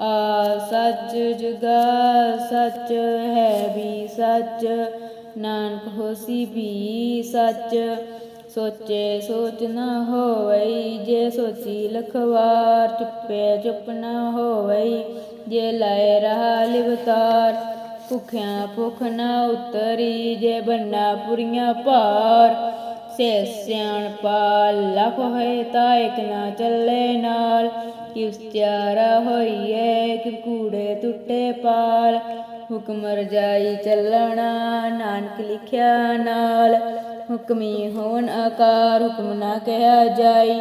ਆ ਸੱਚ ਜੁਗਾ ਸੱਚ ਹੈ ਵੀ ਸੱਚ। ਨਾਨਕ ਹੋਸੀ ਵੀ ਸੱਚ। ਸੋਚੇ ਸੋਚ ਨਾ ਹੋਵਈ, ਜੇ ਸੋਚੀ ਲਖਵਾਰ, ਚੁੱਪੇ ਚੁੱਪ ਨਾ ਹੋਵਈ, ਜੇ ਲਾਏ ਰਹਾ ਲਿਵਤਾਰ। ਭੁਖਿਆਂ ਭੁਖ ਨਾ ਉਤਰੀ, ਜੇ ਬੰਨਾ ਪੁਰੀਆਂ ਭਾਰ। ਸੇ ਸਿਆਣ ਪਾਲ ਲਖ ਹੋਏ ਤਾਂ ਨਾ ਚੱਲੇ ਨਾਲ। ਕਿ ਉਚਾਰਾ ਹੋਈਏ ਕਿ ਕੂੜੇ ਟੁੱਟੇ ਪਾਲ। ਹੁਕਮ ਰਜਾਈ ਚੱਲਣਾ, ਨਾਨਕ ਲਿਖਿਆ ਨਾਲ। ਹੁਕਮੀ ਹੋਣ ਆਕਾਰ, ਹੁਕਮ ਨਾ ਕਹਿਆ ਜਾਈ।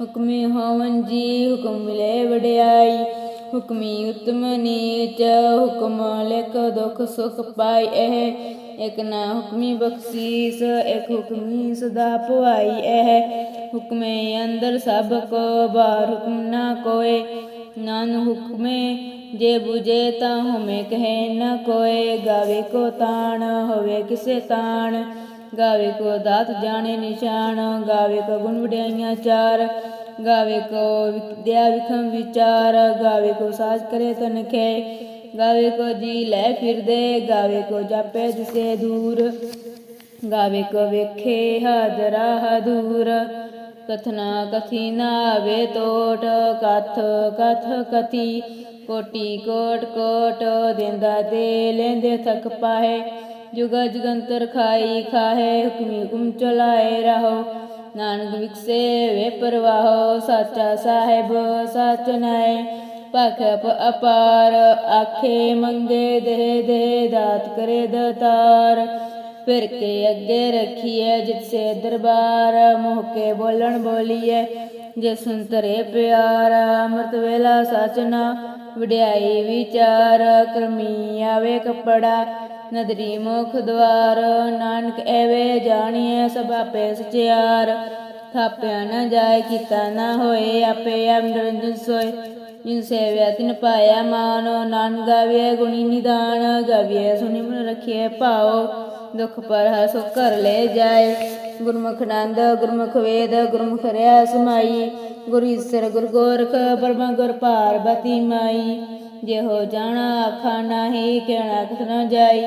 ਹੁਕਮੀ ਹੋਵਨ ਜੀ, ਹੁਕਮ ਮਿਲੇ ਵਡਿਆਈ। ਹੁਕਮੀ ਉਤਮ ਨੀਚ, ਹੁਕਮ ਲਿਖ ਦੁਖ ਸੁਖ ਪਾਈ ਇਹ। ਇਕ ਨਾ ਹੁਕਮੀ ਬਖਸ਼ੀਸ, ਇਕ ਹੁਕਮੀ ਸਦਾ ਭਵਾਈ ਇਹ। ਹੁਕਮੇ ਅੰਦਰ ਸਭ ਕੋ, ਬਾਹਰ ਹੁਕਮ ਨਾ ਕੋਏ। ਨਾਨ ਹੁਕਮੇ, ਜੇ 부ਜੇ ਤਾਂ ਹਮੇ ਕਹੇ ਨਾ ਕੋਏ। ਗਾਵੇ ਕੋ ਤਾਣ, ਹੋਵੇ ਕਿਸੇ ਤਾਣ। ਗਾਵੇ ਕੋ ਦਾਤ ਜਾਣੇ ਨਿਸ਼ਾਨ, ਗਾਵੇ ਕੋ ਗੁਣ ਵਡਿਆਈਆਂ ਚਾਰ। ਗਾਵੇ ਕੋ ਵਿਦਿਆ ਵਿਖਮ ਵਿਚਾਰ, ਗਾਵੇ ਕੋ ਸਾਜ ਕਰੇ ਤਨਖੇ ਗਾਵੇ ਕੋ ਜੀ ਲੈ ਫਿਰਦੇ, ਗਾਵੇ ਕੋ ਜਾਪੇ ਦਿਸੇ ਦੂਰ। ਗਾਵੇ ਕੋ ਵੇਖੇ ਹਾਜ਼ਰਾ ਹਦੂਰ। ਕਥਨਾ ਕਥੀ ਨਾ ਆਵੇ ਟੋਟ ਕਥ ਕਥ ਕਥੀ। ਕੋਟੀ ਕੋਟ ਕੋਟ ਦਿੰਦਾ ਦੇ ਲੈਂਦੇ ਥਕ ਪਾਏ ਜੁਗ ਜਗੰਤਰ ਖਾਈ ਖਾਏ ਹੁਕਮੀ ਹੁਕਮ ਚਲਾਏ ਰਹੋ। ਨਾਨਕ ਵਿਕਸੇ ਵੇ ਪਰਵਾਹੋ, ਸਾਚਾ ਸਾਹਿਬ, ਸਚ ਨਾਏ। ਪਖ ਅਪਾਰ, ਆਖੇ ਮੰਗੇ ਦੇ ਦੇ ਦਾਤ ਕਰੇ ਦਤਾਰ। ਫਿਰ ਕੇ ਅੱਗੇ ਰੱਖੀਏ ਜਿਤਸੇ ਦਰਬਾਰ, ਮੋਹ ਕੇ ਬੋਲਣ ਬੋਲੀਏ ਜੇ ਸੁਨਤਰੇ ਪਿਆਰ, ਅੰਮ੍ਰਿਤ ਵੇਲਾ ਸਚਨਾ ਵਡਿਆਈ ਵਿਚਾਰ, ਕਰਮੀ ਆਵੇ ਕਪੜਾ ਨਦਰੀ ਮੁਖ ਦਵਾਰ, ਨਾਨਕ ਐਵੇਂ ਜਾਣੀਐ ਸਭ ਆਪੇ ਸਚਿਆਰ। ਥਾਪਿਆ ਨ ਜਾਏ, ਕੀਤਾ ਨਾ ਹੋਏ, ਆਪੇ ਆਪ ਨਿਰੰਜਨ ਸੋਏ। ਜਿਨ ਸੇਵਿਆ ਤਿਨ ਪਾਇਆ ਮਾਨੋ, ਨਾਨ ਗਾਵੇ ਗੁਣੀ ਨਿਦਾਨ। ਗਾਵੇ ਸੁਣੀ ਮਨ ਰਖਿਏ ਭਾਉ, ਦੁਖ ਪਰ ਹਸੁ ਕਰ ਲੈ ਜਾਏ। ਗੁਰਮੁਖ ਨੰਦ ਗੁਰਮੁਖ ਵੇਦ, ਗੁਰਮੁਖ ਰਿਆ ਸਮਾਈ। ਗੁਰ ਈਸਰ ਗੁਰ ਗੋਰਖ ਪਰਮਾ ਗੁਰ ਪਾਰਬਤੀ ਮਾਈ। ਜਿਹੋ ਜਾਣਾ ਆਖਾ ਨਾਹੀ ਕਹਿਣਾ ਕਿਤ ਜਾਈ।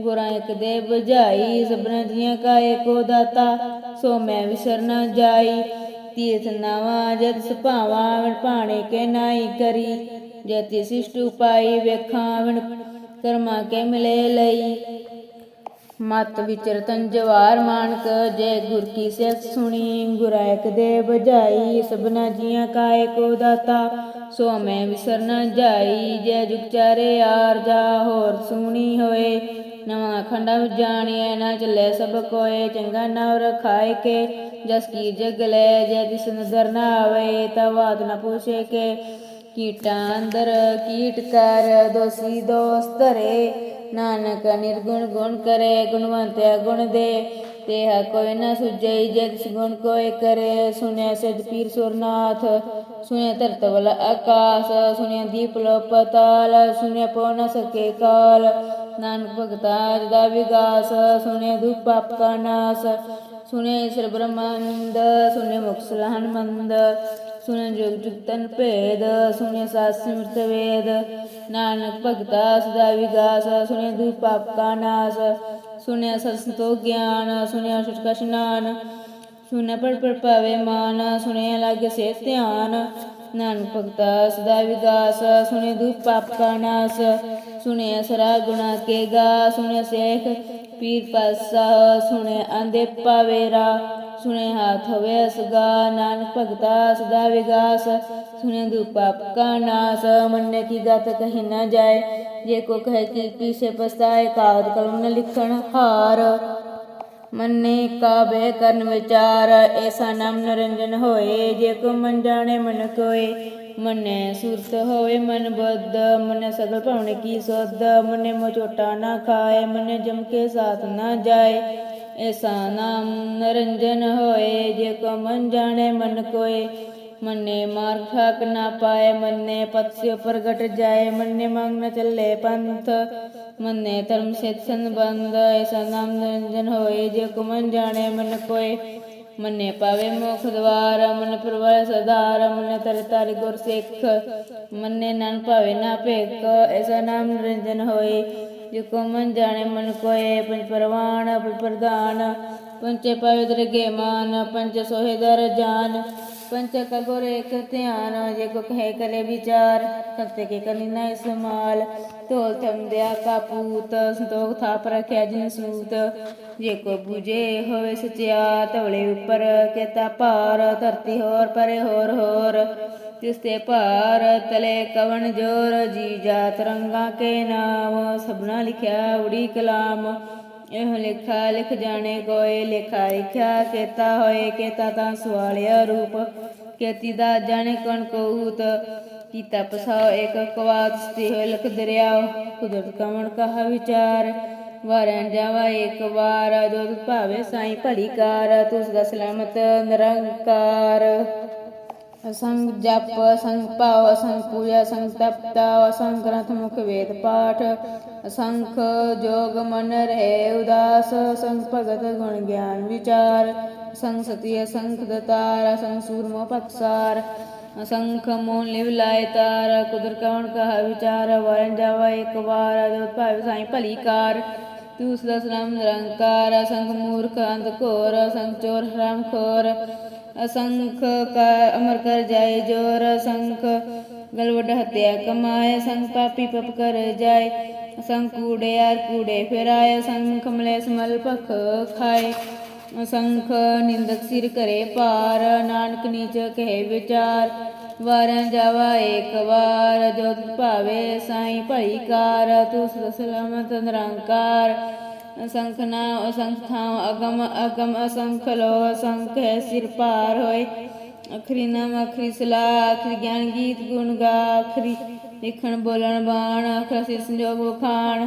ਗੁਰਾਂ ਇੱਕ ਦੇ ਬੁਝਾਈ ਸਭਨਾ ਜੀਆਂ ਕਾ ਏਕੋ ਦਾਤਾ, ਸੋ ਮੈਂ ਵਿਸਰ ਨ ਜਾਈ। ਤੀਰਥ ਨਾਵਾ ਜਦ ਸੁਭਾਵਾਂ ਵਣ ਭਾਣੇ ਕੇ ਨਾਈ ਕਰੀ। ਜਤੀ ਸਿਸ਼ਟ ਉਪਾਈ, ਵੇਖਾਂ ਵਣ ਕਰਮਾ ਕੇ ਮਿਲੇ ਲਈ। ਮਤ ਵਿਚਰਤਨ ਜਵਾਰ ਮਾਨਕ, ਜੇ ਗੁਰ ਕੀ ਸਿੱਖ ਸੁਣੀ। ਗੁਰਾਇਕ ਦੇ ਬਜਾਈ ਸਭਨਾ ਜੀਆਂ ਕਾ ਏਕੋ ਦਾਤਾ ਸੋ ਮੈਂ ਵਿਸਰ ਨ ਜਾਈ, ਜੈ ਜੁਗ ਚਾਰੇ ਆਰ ਜਾ, ਹੋਰ ਸੁਣੀ ਹੋਏ। ਨਵਾਂ ਖੰਡਾ ਜਾਣੀਐ, ਨਾ ਚੱਲੇ ਸਭ ਕੋਏ, ਚੰਗਾ ਨਾਮ ਰਖਾਏ ਕੇ। ਜਸ ਕੀ ਜਗ ਲੈ, ਜੈ ਦਿਸ ਨਦਰ ਨਾ ਆਵੇ ਤਾ ਬਾਤ ਨ ਪੁੱਛੇ ਕੇ। ਕੀਟਾਂ ਅੰਦਰ ਕੀਟ ਕਰ, ਦੋਸੀ ਦੋਸਤ ਰੇ ਨਾਨਕ ਨਿਰਗੁਣ ਗੁਣ ਕਰੇ ਗੁਣਵੰਤਿਆ ਗੁਣ ਦੇ। ਤੇਹਾ ਕੋਈ ਨ ਸੁਝਈ ਜਦ ਗੁਣ ਕੋਈ ਕਰੇ ਸੁਨਿਆ ਸਿਧ ਪੀਰ ਸੁਰਨਾਥ ਸੁਨਿਆ ਧਰਤ ਵਲ ਆਕਾਸ ਸੁਨਿਆ ਦੀਪ ਲੋ ਪਤਾਲ ਸੁਨਿਆ ਪਉ ਨ ਸਕੇ ਕਾਲ, ਨਾਨਕ ਭਗਤਾ ਦਾ ਵਿਗਾਸ ਸੁਨਿਆ ਦੁਖ ਪਾਪ ਕਾ ਨਾਸ ਸੁਨੇ ਈਸ਼ਰ ਬ੍ਰਹਮੰਦ ਸੁਨੇ ਮੁਖ ਸਲਾਹਨ ਮੰਦ ਸੁਨੇ ਜੁਗ ਜੁਗ ਤਨ ਭੇਦ ਸੁਨੇ ਸਾਸ ਸਿਮਰਤ ਵੇਦ, ਨਾਨਕ ਭਗਤਾ ਸਦਾ ਵਿਗਾਸ ਸੁਨੇ ਦੁਖ ਪਾਪ ਕਾ ਗਿਆਨ ਸੁਨੇ ਅਸ਼ਟ ਕਾ ਇਸ਼ਨਾਨ ਸੁਨੇ ਪੜ ਪੜ ਪਾਵੇ ਮਾਨ ਸੁਨੇ ਲਾਗੇ ਸੇ ਧਿਆਨ, ਨਾਨਕ ਭਗਤਾ ਸਦਾ ਵਿਗਾਸ ਸੁਨੇ ਦੁਖ ਪਾਪ ਕਾ ਨਾਸ ਸੁਨੇ ਅਸਰਾ ਗੁਣਾ ਕੇ ਗਾ ਸੁਨੇ ਸੇਖ ਪੀਰ ਪਾਸਾ ਸੁਨੇ ਆਂਦੇ ਪਾਵੇਰਾ ਸੁਣੇ ਹਾਥ ਹੋਵੇ ਅਸਗਾ, ਨਾਨਕ ਭਗਤਾ ਸਦਾ ਵਿਗਾਸ। ਸੁਨੇ ਦੁ ਪਾਪ ਕਾ ਨਾਸ, ਮੰਨੇ ਕੀ ਗਤ ਕਹੀ ਨਾ ਜਾਏ। ਜੇ ਕੋ ਕਹੇ ਕਿ ਪੀਛੇ ਪਛਤਾਏ, ਕਾਗਦ ਕਲਮ ਨ ਲਿਖਣ ਹਾਰ। ਮੰਨੇ ਕਾਬੇ ਕਰਨ ਵਿਚਾਰ ਐਸਾ ਨਾਮ ਨਰੰਜਨ ਹੋਏ। ਜੇ ਕੋ ਮਨ ਜਾਣੇ ਮਨ ਕੋਏ, ਮਨੈ ਸੁਰਤ ਹੋਵੇ ਮਨ ਬੁੱਧ। ਮਨੇ ਸਗਲ ਭਵਨ ਕੀ ਸੁਧ, ਮਨੇ ਮੋਚੋਟਾ ਨਾ ਖਾਏ, ਮਨੇ ਜਮ ਕੇ ਸਾਥ ਨਾ ਜਾਏ। ਐਸਾ ਨਾਮ ਨਰੰਜਨ ਹੋਏ, ਜੇ ਕੋ ਮਨ ਜਾਣੇ ਮਨ ਕੋਏ। ਮੰਨੇ ਮਾਰ ਖਾਕ ਨਾ ਪਾਏ, ਮੰਨੇ ਪਤ ਪ੍ਰਗਟ ਜਾਏ। ਮੰਨੇ ਮੰਗ ਨ ਚੱਲੇ ਪੰਥ, ਮੰਨੇ ਧਰਮ ਸਿਤ ਸੰਬੰਧ। ਐਸਾ ਨਾਮ ਨਿਰੰਜਨ ਹੋਏ, ਜੇ ਕੋ ਮਨ ਜਾਣੇ ਮਨ ਕੋਏ। ਮੰਨੇ ਪਾਵੇ ਮੁਖ ਦਵਾਰ, ਮਨ ਪ੍ਰਵਰ ਸਦਾਰ ਮਨ ਤਰ ਤਰ ਗੁਰ ਸਿੱਖ। ਮੰਨੇ ਨਨ ਭਾਵੇ ਨਾ ਭੇਕ ਐਸਾ ਨਾਮ ਨਿਰੰਜਨ ਹੋਏ। ਜੇ ਕੋ ਮਨ ਜਾਣੇ ਮਨ ਕੋਏ, ਪੰਜ ਪਰਵਾਨ, ਪੰਜ ਪ੍ਰਧਾਨ ਪੰਚੇ ਪਾਵੇ ਦਰਗੇ ਮਾਨ ਪੰਚ ਸੋਹੇ ਜਾਨ ਪੰਚ ਕਗੁਰ ਇੱਕ ਧਿਆਨ, ਜੇ ਕੋ ਕਹੇ ਕਰੇ ਵਿਚਾਰ ਸਤਿ ਕੇ ਕਰਨੀ ਨਾ ਇਸਮਾਲ ਢੋਲ ਥੰਦਿਆ ਕਾਪੂਤ ਸੰਤੋਖ ਥਾਪ ਰਖਿਆ ਜਿਨ ਸੂਤ, ਜੇ ਕੋ 부ਜੇ ਹੋਵੇ ਸਚਿਆ, ਧਵਲੇ ਉੱਪਰ ਕੇਤਾ ਭਾਰ, ਧਰਤੀ ਹੋਰ ਪਰੇ ਹੋਰ ਹੋਰ ਤਿਸ ਤੇ ਭਾਰ ਤਲੇ ਕਵਣ ਜੋਰ ਜੀ ਜਾਤ ਰੰਗਾ ਕੇ ਨਾਮ, ਸਭਨਾ ਲਿਖਿਆ ਉੜੀ ਕਲਾਮ। ਇਹ ਲਿਖਾ ਲਿਖ ਜਾਣੇ ਕੋਏ ਲਿਖਾ ਲਿਖਿਆ ਕੇਤਾ ਹੋਏ, ਕੇਤਾ ਤਾਂ ਸਵਾਲਿਆ ਰੂਪ। ਕੇਤੀ ਦਾ ਜਾਣੇ ਕਣ ਕਉਤ, ਕੀਤਾ ਪਸਾਓ ਇੱਕ ਕਵਾਤ, ਸਤੀ ਹੋਏ ਲਖ ਦਰਿਆ ਕੁਦਰਤ ਕਵਣ ਕਹਾ ਵਿਚਾਰ। ਵਾਰਨ ਜਾਵਾ ਇੱਕ ਵਾਰ ਜੋ ਭਾਵੇ ਸਾਈ ਭਲੀ ਕਾਰ, ਤੁਸ ਦਾ ਸਲਾਮਤ ਨਿਰੰਕਾਰ। ਅਸੰਗ ਜਪ ਅਸੰਗ ਭਾਵ ਅਸੰਗ ਪੂਜਾ ਅਸੰਗ ਤਪਤਾ ਅਸੰਗ ਗ੍ਰੰਥ ਮੁਖ ਵੇਦ ਪਾਠ, ਅਸੰਖ ਜੋਗ ਮਨ ਰਹੇ ਉਦਾਸ ਅਸੰਗ ਭਗਤ ਗੁਣ ਗਿਆਨ ਵਿਚਾਰ ਅਸੰਗ ਸਤੀ, ਅਸੰਖ ਦਤਾਰ ਅਸੰਗ ਸੂਰਮੋ ਪਕਸਾਰ, ਅਸੰਖ ਮੋਨ ਲਿਵ ਲਾਇ ਤਾਰ ਕੁਦਰ ਕਵਣ ਕਹਾ ਵਿਚਾਰ ਵਰਨ ਜਾਵਾ ਇੱਕ ਵਾਰ ਜੋ ਭਾਵ ਸਾਈ ਭਲੀ ਕਾਰ। ਤੂੰ ਸਦਾ ਸਲਾਮ ਨਿਰੰਕਾਰ, ਅਸੰਖ ਮੂਰਖ ਅੰਧ ਘੋਰ, ਅਸੰਖ ਚੋਰ ਹਰਾਮ ਖੋਰ ਅਸੰਖ ਕਾ ਅਮਰ ਕਰ ਜਾਏ ਜੋਰ ਅਸੰਖ ਗਲਵਡ ਹਤਿਆ ਕਮਾਏ, ਅਸੰਖ ਪਾਪੀ ਪਪ ਕਰ ਜਾਏ, ਅਸੰਖ ਕੂੜਿਆਰ ਕੂੜੇ ਫਿਰਾਏ, ਅਸੰਖ ਮਲੇਸ ਮਲ ਭਖ ਖਾਏ, ਅਸੰਖ ਨਿੰਦਕ ਸਿਰ ਕਰੇ ਪਾਰ ਨਾਨਕ ਨੀਚ ਕਹੇ ਵਿਚਾਰ ਵਾਰਨ ਜਾਵਾ ਏਕ ਵਾਰ, ਜੋਤ ਭਾਵੇ ਸਾਈ ਭਈ ਕਾਰ, ਤੂੰ ਸਲਾਮਤ ਨਿਰੰਕਾਰ ਅਸੰਖ ਨਾਮ ਅਸੰਖ ਅਗਮ ਅਗਮ ਅਸੰਖ ਲੋ ਅਸੰਖ ਹੈ ਸਿਰ ਪਾਰ ਹੋਏ। ਅਖਰੀ ਨਾਮ, ਅਖਰੀ ਸਲਾ, ਅਖਰੀ ਗਿਆਨ ਗੀਤ ਗੁਣ ਗਾ, ਅਖਰੀ ਲਿਖਣ, ਬੋਲਣ, ਬਾਣ, ਅਖਰ ਸਿਰ ਸੰਜੋਗ ਖਾਣ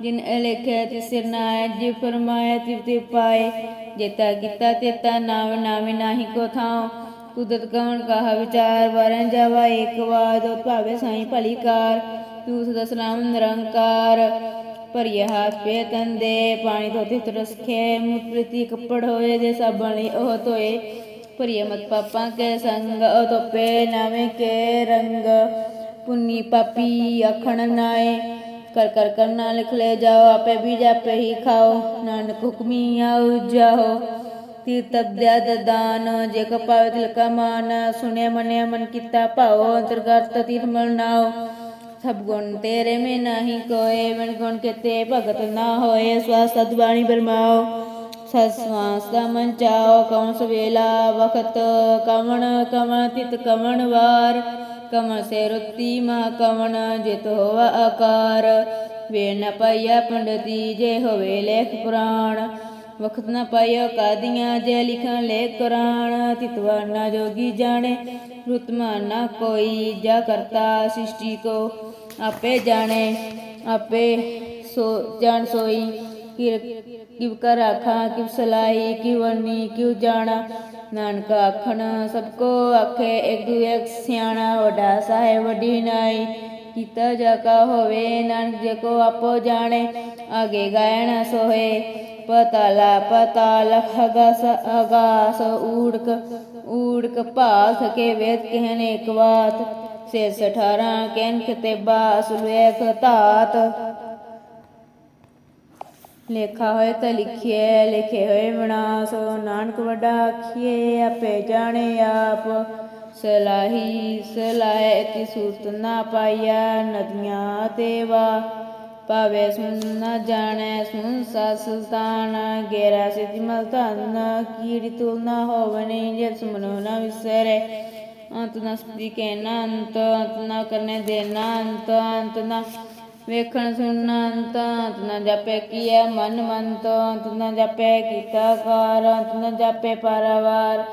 ਜਿਨ ਅਲੇਖੇ ਤੇ ਸਿਰ ਨਾਇ ਜਿ ਫਰਮਾਇਆ ਤਿਵ ਤਿਵ ਪਾਏ ਜੇਤਾ ਕੀਤਾ ਤੇਤਾ ਨਾਮ, ਨਾਮੇ ਨਾਹੀ ਕੋ ਥਾਉ। ਕੁਦਰਤ ਕਵਣ ਕਹਾ ਵਿਚਾਰ ਵਰਨ ਜਾਵਾ ਏਕ ਵਾਦ ਭਾਵੇ ਸਾਈ ਭਲੀ ਕਾਰ। ਤੂੰ ਸਦਾ ਸਲਾਮ ਨਿਰੰਕਾਰ। ਭਰੀਏ ਹਾਥ ਪੇ ਤੰਦੇ, ਪਾਣੀ ਧੋਤੇ ਤਰਸਖੇ ਮੁਤ ਪ੍ਰੀਤੀ ਕੱਪੜ ਹੋਏ ਦੇ ਸਾਬਣ ਉਹ ਧੋਏ। ਭਰੀਏ ਮਤ ਪਾਪਾਂ ਕੇ ਸੰਗ, ਉਹ ਧੋਪੇ ਨਾਵੇਂ ਕੇ ਰੰਗ। ਪੁੰਨੀ ਪਾਪੀ ਆਖਣ ਨਾਏ, ਕਰ ਕਰ ਕਰਨਾ ਲਿਖ ਲੈ ਜਾਓ, ਆਪੇ ਵੀ ਜਾਪੇ ਹੀ ਖਾਓ। ਨਾਨਕ ਹੁਕਮੀ ਆਉ ਜਾਓ ਤੀਰਤਬ ਦਿਆਦ ਦਾਨ। ਜੇ ਕੋ ਪਾਵੇ ਤਿਲ ਕਾ ਮਾਨ, ਸੁਣਿਆ ਮਨਿਆ ਮਨ ਕੀਤਾ ਭਾਉ ਅੰਤਰਗਤ ਤੀਰ ਮਲ ਨਾਉ ਸਭ ਗੁਣ ਤੇਰੇ ਮੇ ਨਹੀਂ ਕੋਏ ਮਨ ਗੁਣ ਕਿਤੇ ਭਗਤ ਨਾ ਹੋਏ। ਸਵਾ ਸਤਬਾਣੀ ਬਰਮਾਓ ਸਸਵਾਸ ਦਾ ਮਨ ਚਾਓ। ਕੌਣ ਸਵੇਲਾ ਵਖਤ, ਕਵਣ ਕਵਣ ਤਿਤ, ਕਵਣ ਵਾਰ। ਕਵਣ ਸੇ ਰੁੱਤੀ ਮਾ ਕਵਣ, ਜਿਤ ਹੋਵਾ ਆਕਾਰ। ਵੇ ਨ ਪਾਈਆ ਪੰਡਤੀ, ਜੇ ਹੋਵੇ ਲੇਖ ਪੁਰਾਣ। ਵਖਤ ਨ ਪਾਇਓ ਕਾਦੀਆਂ, ਜੇ ਲਿਖਾਂ ਲੈ ਕੁਰਾਨ। ਤਿਤਵਾ ਨਾ ਜੋਗੀ ਜਾਣੇ ਰੁਤਮਾ ਨਾ ਕੋਈ। ਜਾ ਕਰਤਾ ਸ੍ਰਿਸ਼ਟੀ ਕੋ ਆਪੇ ਜਾਣੇ, ਆਪੇ ਸੋ, ਜਾਣ ਸੋਈ। ਕਿਰ, ਕਿਵ ਕਰ ਆਖਾਂ, ਕਿਵ ਸਲਾਈ, ਕਿਵ ਵਰਨੀ ਕਿਵ ਜਾਣਾ। ਨਾਨਕ ਆਖਣ, ਸਭ ਕੋ ਆਖੇ, ਇੱਕ ਦੂ ਸਿਆਣਾ, ਵੱਡਾ ਸਾਹਿਬ, ਵੱਡੀ ਨਾਈ। ਕੀਤਾ ਜਾ ਹੋਵੇ, ਨਾਨਕ ਜੇ ਕੋ ਆਪੋ ਜਾਣੇ। ਆਗੇ ਗਾਇਣ ਸੋਏ ਪਤਾਲਾ, ਪਤਾਲ ਖਗਸ ਅਗਾਸ, ਊੜਕ ਊੜਕ ਭਾਸ ਕੇ ਵੇਦ ਕਹਿਨੇ ਇੱਕ ਬਾਤ। ਸੇ ਸਠਾਰਾਂ ਤੇ ਖਤੇਬਾ ਸੁਲੇਖ ਧਾਤ। ਲੇਖਾ ਹੋਏ ਤਾਂ ਲਿਖੀਏ ਲਿਖੇ ਹੋਏ ਵਿਨਾਸ਼। ਨਾਨਕ ਵੱਡਾ ਆਖੀਏ ਆਪੇ ਜਾਣੇ ਆਪ। ਸਲਾਹੀ, ਸਲਾਹੇ ਤੀ ਸੂਤ ਨਾ ਪਾਈਆ, ਨਦੀਆਂ ਦੇਵਾ ਪਾਵੇ ਸੁਨ ਨ ਜਾਣੈ ਸੁਨ ਸਾ ਸੁਲਤਾਨ। ਗੇਰਾ ਸਿਧਿ ਮਲ ਧਨ, ਕੀੜੀ ਤੁਲ ਨਾ ਹੋਵਨੇ ਜੇ ਸੁਮਨੋ ਨਾ ਵਿਸਰੇ। ਅੰਤ ਨ ਸਤੀ ਕੇ ਅੰਤ ਅੰਤ ਨ ਕਰਨੇ ਦੇ ਨ ਅੰਤ ਅੰਤ ਨ ਵੇਖਣ ਸੁਣਨਾ ਅੰਤ ਅੰਤ ਨ ਜਾਪੇ ਕੀਆ ਮਨ ਮੰਤ, ਅੰਤ ਨ ਜਾਪੇ ਕੀਤਾ ਕਾਰ, ਅੰਤ ਨ ਜਾਪੇ ਪਰਵਾਰ।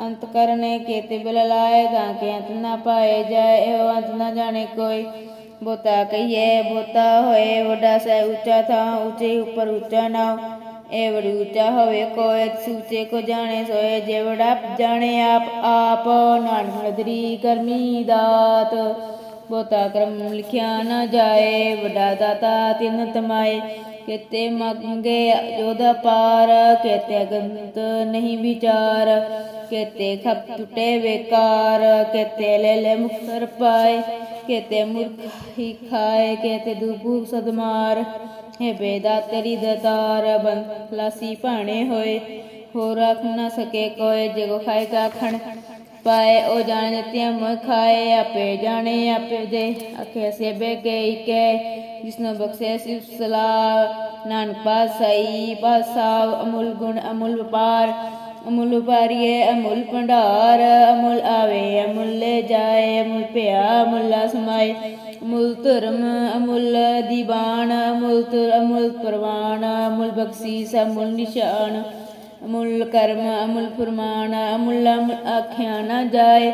ਅੰਤ ਕਰਨੇ ਕੇਤੇ ਬਿਲ ਲਾਏ ਤਾਂ ਕਿ ਅੰਤ ਨਾ ਪਾਏ ਜਾਏ, ਇਹੋ ਅੰਤ ਨਾ ਜਾਣੇ ਕੋਈ। ਬੋਤਾ ਕਹੀਏ, ਬੋਤਾ ਹੋਏ, ਵੱਡਾ ਸੈ ਉੱਚਾ ਥਾਂ, ਉੱਚੇ ਉੱਪਰ ਉੱਚਾ ਨਾਮ ਇਹ ਬੜੀ ਉੱਚਾ ਹੋਵੇ ਕੋਈ ਸੂਚੇ ਕੋ ਜਾਣੇ ਸੋਏ ਜੇ ਬੜਾ ਜਾਣੇ ਆਪ ਆਪ ਨਾਨਕ ਨਦਰੀ ਲਿਖਿਆ ਨਾ ਜਾਏ ਵੱਡਾ ਦਾਤਾ ਤਿੰਨ ਤਮਾਏ ਕਿਤੇ ਮੰਗੇ ਜੋਦਾ ਪਾਰ ਕਿਤੇ ਗੰਤ ਨਹੀਂ ਵਿਚਾਰ ਕਿਤੇ ਖਪ ਟੁੱਟੇ ਵੇਕਾਰ ਕਿਤੇ ਲੈ ਲੈ ਮੁਖਰ ਪਾਏ ਕਿਤੇ ਮੁਰਖ ਹੀ ਖਾਏ ਕਿਤੇ ਦੁਬੂ ਸਦਮਾਰ। ਹੈ ਬੇਦਾ ਤੇਰੀ ਦਤਾਰ ਬੰ ਲਾਸੀ ਭਾਣੇ ਹੋ ਰੱਖ ਨਾ ਸਕੇ ਕੋਈ ਜਗੋ ਖਾਏ ਕਾ ਪਾਏ। ਉਹ ਜਾਣੇ ਤੇ ਖਾਏ, ਆਪੇ ਜਾਣੇ, ਆਪੇ ਦੇ। ਅਖੇ ਸੇ ਬੇ ਕੇ ਕੇ ਜਿਸਨੂੰ ਬਖਸ਼ੇ ਸਿ ਸਲਾ ਨਾਨਕ ਪਾਸਈ ਪਾਸਾਵ ਅਮੁਲ ਗੁਣ, ਅਮੁਲ ਵਪਾਰ। ਅਮੁੱਲ ਭਾਰੀਏ ਅਮੁੱਲ ਭੰਡਾਰ, ਅਮੁੱਲ ਆਵੇ, ਅਮੁੱਲ ਲੈ ਜਾਏ, ਅਮੁਲ ਭਿਆ, ਅਮੁੱਲਾ ਸਮਾਏ। ਅਮੁਲ ਧਰਮ, ਅਮੁੱਲ ਦੀਵਾਨ ਅਮੁਲ ਤੁਰ ਅਮੁੱਲ ਪ੍ਰਵਾਨ ਅਮੁਲ ਬਖਸ਼ੀਸ, ਅਮੁਲ ਨਿਸ਼ਾਨ। ਅਮੁੱਲ ਕਰਮ, ਅਮੁੱਲ ਫਰਮਾਨ, ਅਮੁੱਲ ਆਖਿਆ ਨਾ ਜਾਏ।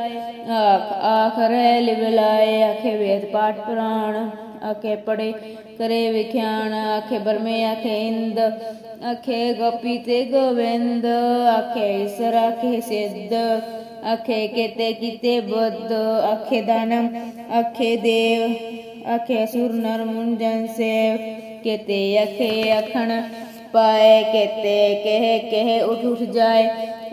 ਆਖ ਆਖਰੇ ਲਿਵਲਾਏ, ਆਖੇ ਵੇਦ ਪਾਠ ਪੁਰਾਣ। ਆਖੇ ਪੜੇ, ਕਰੇ ਵਿਖਿਆਨ, ਆਖੇ ਬਰਮੇ, ਆਖੇ ਇੰਦ, ਆਖੇ ਗੋਪੀ ਤੇ ਗੋਵਿੰਦ, ਆਖੇ ਈਸ਼ਰ, ਆਖੇ ਸਿੱਧ, ਆਖੇ ਕੀਤੇ ਕੀਤੇ ਬੁੱਧ, ਆਖੇ ਦਾਨਮ ਆਖੇ ਦੇਵ, ਆਖੇ ਸੁਰ ਨਰ ਮੁੰਜਨ ਸੇਵ, ਕੀਤੇ ਆਖੇ ਅਖਣ ਪਾਏ, ਕਿਤੇ ਕਹਿ ਕਹਿ ਉਠ ਉਠ ਜਾਏ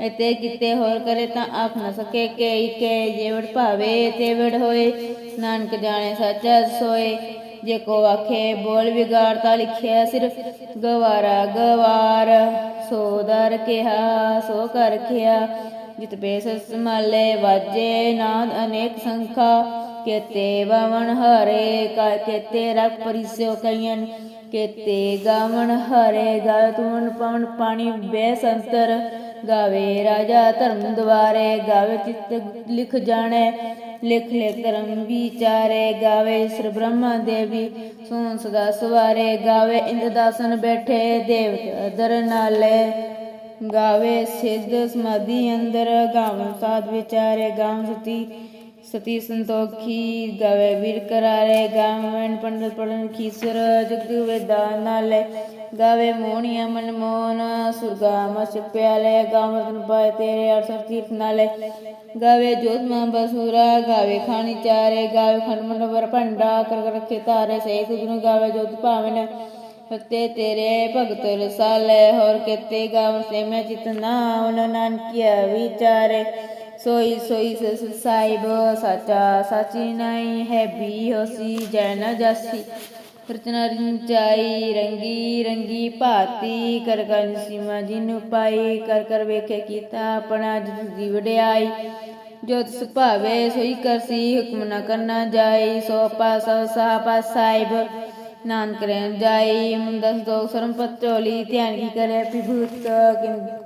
ਅਤੇ ਕਿਤੇ ਹੋਰ ਕਰੇ ਤਾਂ ਆਖ ਨਾ ਸਕੇ ਕਿ ਕੇ ਜੇਵੜ ਭਾਵੇ ਤੇ ਹੋਏ। ਨਾਨਕ ਜਾਣੇ ਸੱਚਾ ਸੋਏ। ਜੇ ਕੋ ਆਖੇ, ਬੋਲ ਵਿਗਾੜਤਾ ਲਿਖਿਆ ਸਿਰਫ ਗਵਾਰਾ ਗਵਾਰ। ਸੋ ਦਰ ਕਿਹਾ, ਸੋ ਕਰ ਕਿਹਾ ਜਿਤ ਬੇਸ ਸਮਾਲੇ ਵਾਜੇ ਨਾਦ ਅਨੇਕ ਸੰਖਾ। ਕੇਤੇ ਬਵਨ ਹਰੇ, ਕਾ ਕੇਤੇ ਰਖ ਪਰਿਸਿਓ ਕਈਨ ਕੇਤੇ ਗਾਵਣ ਹਰੇ ਗਾਵੇ ਤੁਮਨ ਪਵਨ ਪਾਣੀ ਬੈ ਸੰਤਰ ਗਾਵੇ ਰਾਜਾ ਧਰਮ ਦੁਆਰੇ, ਗਾਵੇ ਚਿੱਤ ਲਿਖ ਜਾਣੈ, ਲਿਖ ਲੈ ਧਰਮ ਵਿਚਾਰੇ, ਗਾਵੇ ਸ੍ਰ ਬ੍ਰਹਮਾ ਦੇਵੀ ਸੋਨ ਸਦਾ ਸਵਾਰੇ, ਗਾਵੇ ਇੰਦ ਦਾਸਨ ਬੈਠੇ ਦੇਵ ਅਦਰ ਨਾਲੇ, ਗਾਵੇ ਸਿੱਧ ਸਮਾਧੀ ਅੰਦਰ ਗਾਵਨ ਸਾਧ ਵਿਚਾਰੇ ਗਾਵਨ ਸਤੀ ਸਤੀ ਸੰਤੋਖੀ ਗਾਵੇ ਵੀਰ ਕਰਾਰੇ ਗਾਵਨ ਪੰਡਤ ਪੜਨ ਖੀਸਰ ਜਗਤ ਵੇਦਾ ਨਾਲੇ। ਗਾਵੇ ਮੋਹਣੀਆ ਮਨ ਮੋਹਨ, ਸੁਰਗਾ ਮਸ ਪਿਆਲੇ ਗਾਵਨ ਪਾਏ ਤੇਰੇ ਅਰਸਰ ਤੀਰਥ ਨਾਲੇ। ਗਾਵੇ ਜੋਤ ਮਾਂ ਬਸੂਰਾ, ਗਾਵੇ ਖਾਣੀ ਚਾਰੇ, ਗਾਵੇ ਖੰਡ ਮੰਡਵਰ ਭੰਡਾ ਕਰ ਕਰ ਰੱਖੇ ਗਾਵੇ ਜੋਤ ਭਾਵਨ। ਫਤੇ ਤੇਰੇ ਭਗਤ ਰਸਾਲੇ, ਹੋਰ ਕਿਤੇ ਗਾਵ ਸੇ ਮੈਂ ਜਿਤਨਾ ਉਨ ਨਾਨਕਿਆ ਵਿਚਾਰੇ। ਸੋਈ ਸੋਈ ਸਸ ਸਾਹਿਬ, ਸਾਚਾ ਸਾਚੀ ਨਹੀਂ ਹੈ ਵੀ ਹੋਸੀ ਜੈ ਨ ਜਾਸੀ ਰਚਨਾ ਰਿੰਚਾਈ ਰੰਗੀ ਰੰਗੀ ਭਾਤੀ, ਕਰ ਕਰ ਸੀਮਾ ਜਿਨ ਪਾਈ, ਕਰ ਕਰ ਵੇਖੇ ਕੀਤਾ ਆਪਣਾ ਜਿਸ ਦੀ ਵਡਿਆਈ। ਜੋ ਤਿਸ ਭਾਵੇ ਸੋਈ ਕਰਸੀ ਹੁਕਮ ਨਾ ਕਰਨਾ ਜਾਈ, ਸੋ ਪਾਸ ਸਾ ਪਾਸ ਸਾਹਿਬ, ਨਾਨਕ ਰਹਿਣ ਜਾਈ। ਮੁੰਦਸ ਦੋ ਸਰਮ ਪਤੋਲੀ, ਧਿਆਨ ਕੀ ਕਰੇ ਵਿਭੂਤ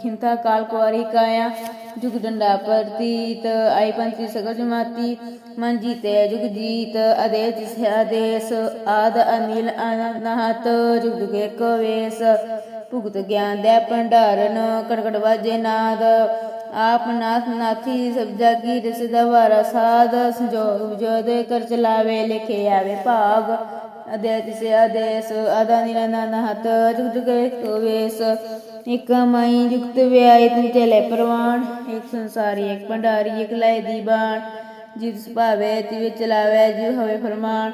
ਖਿੰਤਾ ਕਾਲ ਕੁਆਰੀ ਕਾਇਆ। ਜੁਗ ਡੰਡਾ ਪ੍ਰਤੀਤ, ਆਈ ਪੰਥੀ ਸਗਲ ਜਮਾਤੀ, ਮਨ ਜੀਤੇ ਜੁਗ ਜੀਤ ਅਦੇ ਜਿਸ ਆਦੇਸ, ਆਦ ਅਨਿਲ ਅਨਹਤ ਜੁਗ ਦੁਗੇ ਕੋ ਵੇਸ। ਭੁਗਤ ਗਿਆਨ ਦੇ ਭੰਡਾਰਨ ਕੜਕੜ ਵਾਜੇ ਨਾਦ, ਆਪ ਨਾਥ ਨਾਥੀ ਸਭ ਜਾਗੀ ਰਸ ਦਵਾਰਾ ਸਾਧ, ਸੰਜੋਗ ਜੋਦੇ ਕਰ ਚਲਾਵੇ, ਲਿਖੇ ਆਵੇ ਭਾਗ। ਅਦੇ ਤਿਸੇ ਆਦੇਸ ਆਦਾ ਨਿਰਨਾ ਵੇਸ। ਇਕ ਮਾਈ ਜੁਗਤ ਵਿਆਇ ਤਨ ਚਲੇ ਪ੍ਰਵਾਨ, ਇਕ ਸੰਸਾਰੀ, ਇਕ ਭੰਡਾਰੀ, ਇਕ ਲੈ ਦੀਬਾਨ ਜਿਸ ਭਾਵੇ ਤਿਵ ਚਲਾਵੇ ਜਿਉ ਹੋਵੇ ਫਰਮਾਨ।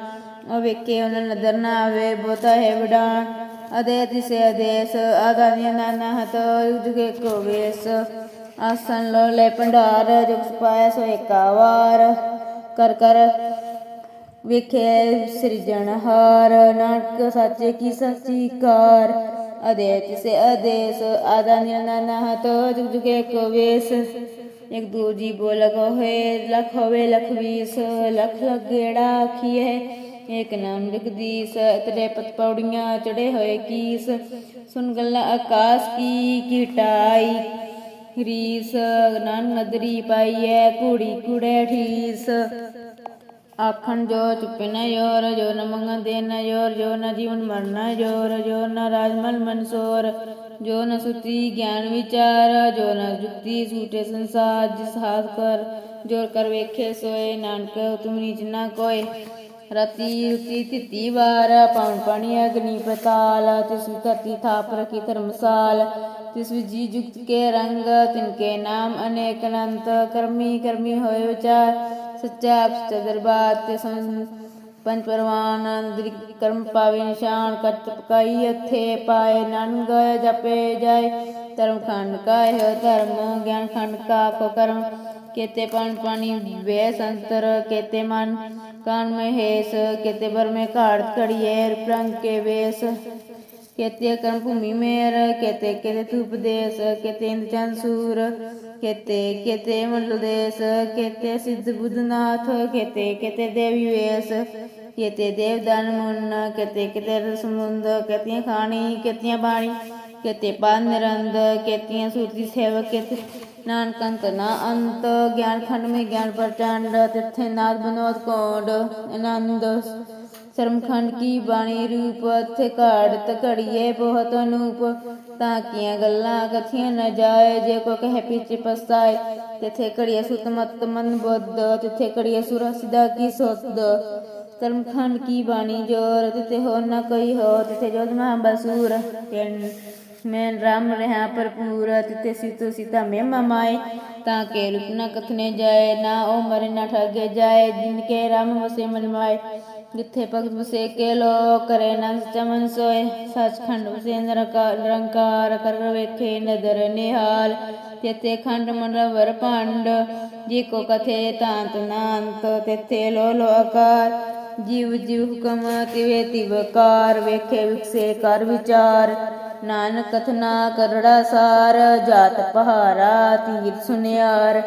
ਉਹ ਵੇਖੇ ਉਹਨਾਂ ਨਦਰ ਨਾ ਆਵੇ ਬੋਤਾ ਹੈ ਵਡਾਨ। ਅਦੇ ਤਿਸੇ ਆਦੇਸ ਆਦਾ ਨਿਰਨਾ ਨਹਤ ਜੁਗ ਜੁਗ ਏਕ ਵੇਸ। ਆਸਨ ਲੋ ਲੈ ਭੰਡਾਰ, ਜੁਗ ਪਾਇਆ ਸੋ ਏਕਾਵਾਰ ਕਰ ਕਰ ਵੇਖੇ ਸਿਰਜਣਹਾਰ ਨਾਨਕ ਸੱਚੇ ਕੀ ਸੱਚੀ ਕਾਰ ਅਦੇ ਤਿਸੇ ਆਦੇਸ, ਆਦਾ ਨਿਰਨਾ ਹਤ ਜੁਗ ਜੁਗ ਏਕ ਵੇਸ। ਇੱਕ ਦੂਜੀ ਬੋਲ ਹੋਏ ਲਖ ਹੋਵੇ ਲਖ ਵੀਸ। ਲਖ ਗੇੜਾ ਆਖੀਏ ਏਕ ਨਾਮ ਜਗਦੀਸ਼। ਤੇਰੇ ਪਤ ਪੌੜੀਆਂ ਚੜੇ ਹੋਏ ਕੀਸ। ਸੁਨ ਗੱਲਾਂ ਆਕਾਸ਼ ਕੀ ਕੀਟਾਈ ਰੀਸ ਨਾਨ ਨਦਰੀ ਪਾਈਐ ਕੂੜੀ ਕੁੜੇ ਠੀਸ। ਆਖਣ ਜੋ ਚੁੱਪੇ ਨ ਯੋਰ, ਜੋ ਨ ਮੰਗਣ ਦੇ ਨ ਯੋਰ, ਜੋ ਨ ਜੀਵਨ ਮਰਨਾ ਯੋਰ, ਜੋ ਨ ਰਾਜਮਲ ਮਨਸੋਰ, ਜੋ ਨ ਸੁਤੀ ਗਿਆਨ ਵਿਚਾਰ, ਜੋ ਨ ਜੁਗਤੀ ਸੂਟੇ ਸੰਸਾਰ, ਜਿਸ ਹਾਥ ਕਰ, ਜੋਰ ਕਰ ਵੇਖੇ ਸੋਏ, ਨਾਨਕ ਤੁਮ ਨੀਚ ਨਾ ਕੋਏ। ਰਤੀ ਰੁਤੀ ਤਿਤੀ ਵਾਰ ਪਵਨ ਪਾਣੀ ਅਗਨੀ ਪਤਾਲ ਤਿਸ ਵੀ ਧਰਤੀ ਥਾਪ ਰਖੀ ਧਰਮਸਾਲ, ਤਿਸ ਵੀ ਜੀ ਜੁਗਤ ਕੇ ਰੰਗ ਤਿਨਕੇ ਨਾਮ ਅਨੇਕ ਅਨੰਤ ਸੱਚਾ ਸੱਚਾ ਦਰਬਾਰ ਤੇ ਸੰਨ ਪੰਜ ਪਰਵਾਨ ਅੰਦਰ ਕਰਮ ਪਾਵੇ ਨਿਸ਼ਾਨ ਕਟ ਪਕਾਈ ਅਥੇ ਪਾਏ ਨਾਨਕ ਜਪੇ ਜਾਏ। ਧਰਮ ਖੰਡ ਕਾਇ, ਧਰਮ ਗਿਆਨ ਖੰਡ ਕਾ ਕੋ ਕਰਮ। ਕੇਤੇ ਪਨ ਪਾਣੀ ਵੇ ਸੰਤਰ, ਕੇਤੇ ਮਨ ਕਾਨ ਮਹੇਸ ਹੈਸ ਕੇਤੇ ਬਰ ਮੇ ਘਾੜ ਖੜੀਏ ਪ੍ਰੰਗ ਕੇ ਵੇਸ। ਕੇਤੇ ਕਰਮ ਭੂਮੀ ਮੇਰ, ਕੇਤੇ ਕੇਤੇ ਧੂਪ ਦੇਸ, ਕੇਤੇ ਇੰਦ ਚੰਦ ਸੂਰ। केते केते मंडल देश केते सिद्ध बुद्धनाथ केते केते देवी वेश केते देवदान मुन केते केते रसमुंद केतियां खानी केतियां बाणी केते पान निरंद केतियां सूरती सेवक केते ਨਾਨਕ ਅੰਤ ਨਾ ਅੰਤ ਗਿਆਨ ਖੰਡ ਮੇ ਗਿਆਨ ਪ੍ਰਚੰਡ ਤਿੱਥੇ ਨਾਦ ਬਨੋਦ ਕੋਡ ਆਨੰਦ ਸ਼ਰਮ ਖੰਡ ਕੀ ਬਾਣੀ ਰੂਪ ਅਥੇ ਘਾੜਤ ਘੜੀਏ ਬਹੁਤ ਅਨੂਪ ਤਾਂ ਕੀਆਂ ਗੱਲਾਂ ਕਥੀਆਂ ਨ ਜਾਏ ਜੇ ਕੋ ਕਹੇ ਪਿਛੇ ਪਸਤਾਏ ਤਿੱਥੇ ਘੜੀਏ ਸੁਤ ਮਤ ਮਨ ਬੁੱਧ ਤਿੱਥੇ ਘੜੀਏ ਸੁਰ ਸਿਦਾ ਕੀ ਸੁਧ ਧਰਮ ਖੰਡ ਕੀ ਬਾਣੀ ਜੋਰ ਤਿੱਥੇ ਹੋ ਨ ਕੋਈ ਹੋ ਤਿੱਥੇ ਜੋਦ ਮਹਾ ਬਸੂਰ ਮੈਂ ਰਾਮ ਰਹਾ ਭਰਪੂਰ ਤਿਤੇ ਸੀਤੋ ਸੀਤਾ ਮੈਂ ਮਮਾਏ ਤਾਂ ਕੇ ਰੁਕ ਨ ਕਥਨੇ ਜਾਏ ਨਾ ਉਹ ਮਰੇ ਨਾ ਠਗੇ ਜਾਏ ਜਿਨ ਕੇ ਜਿੱਥੇ ਭਗਤ ਵਸੇ ਲੋ ਕਰੇ ਨ ਚਮਨ ਸੋਏ, ਸਚਖੰਡ ਵਸੇ ਨਿਰੰਕਾਰ ਕਰ ਵੇਖੇ ਨਦਰ ਨਿਹਾਲ, ਤੇਤੇ ਖੰਡ ਮਨਵਰ ਭੰਡ, ਜੀ ਕੋ ਕਥੇ ਤਾਂਤ ਨਾੰਤ, ਤੇਤੇ ਲੋ ਲੋ ਆਕਾਰ, ਜੀਵ ਜੀਵ ਹੁਕਮ ਤਿਵੇ ਤਿਵਕਾਰ ਵੇਖੇ ਵਿਖਸੇ ਕਰ ਵਿਚਾਰ, ਨਾਨਕ ਕਥਨਾ ਕਰੜਾ ਸਾਰ, ਜਾਤ ਪਹਾਰਾ ਤੀਰ ਸੁਨਿਆਰ,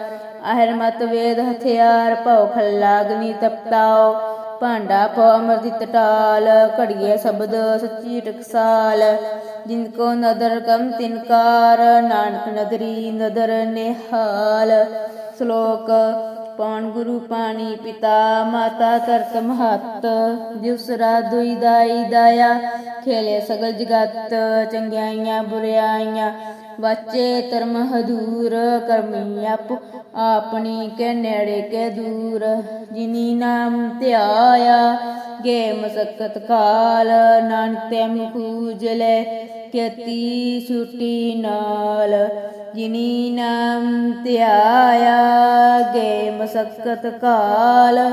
ਅਹਰ ਮਤ ਵੇਦ ਹਥਿਆਰ, ਭਉ ਖਲਾਗਨੀ ਤਪਤਾਓ ਭਾਂਡਾ ਪੋ ਅਮਰਜਿਤ ਟਾਲ ਘੜੀਏ ਸ਼ਬਦ, ਸੱਚੀ ਟਕਸਾਲ। ਜਿਨ ਕੋ ਨਦਰ ਕਮ ਤਿਨਕਾਰ ਨਾਨਕ ਨਦਰੀ ਨਦਰ ਨਿਹਾਲ। ਸ਼ਲੋਕ ਪਵਨ ਗੁਰੂ ਪਾਣੀ ਪਿਤਾ, ਮਾਤਾ ਤਰਤ ਮਹੱਤ। ਦਿਵਸਰਾ ਦੁਈ ਦਾਈ ਦਾਇਆ, ਖੇਲੇ ਸਗਲ ਜਗਤ, ਚੰਗਿਆਈਆਂ ਬੁਰਿਆਈਆਂ। ਬੱਚੇ ਧਰਮ ਹਦੂਰ ਕਰਮੀ ਆਪ ਆਪਣੀ ਕੇ ਨੇੜੇ ਕੇ ਦੂਰ। ਜਿਨੀ ਨਾਮ ਧਿਆਇਆ, ਗੇ ਮਸਕਤ ਕਾਲ। ਨਾਨਕ ਤੇ ਮੁਖੂਜਲੇ ਕੇਤੀ ਛੁਟੀ ਨਾਲ। ਜਿਨੀ ਨਾਮ ਧਿਆਇਆ, ਗੇ ਮਸਕਤ ਕਾਲ।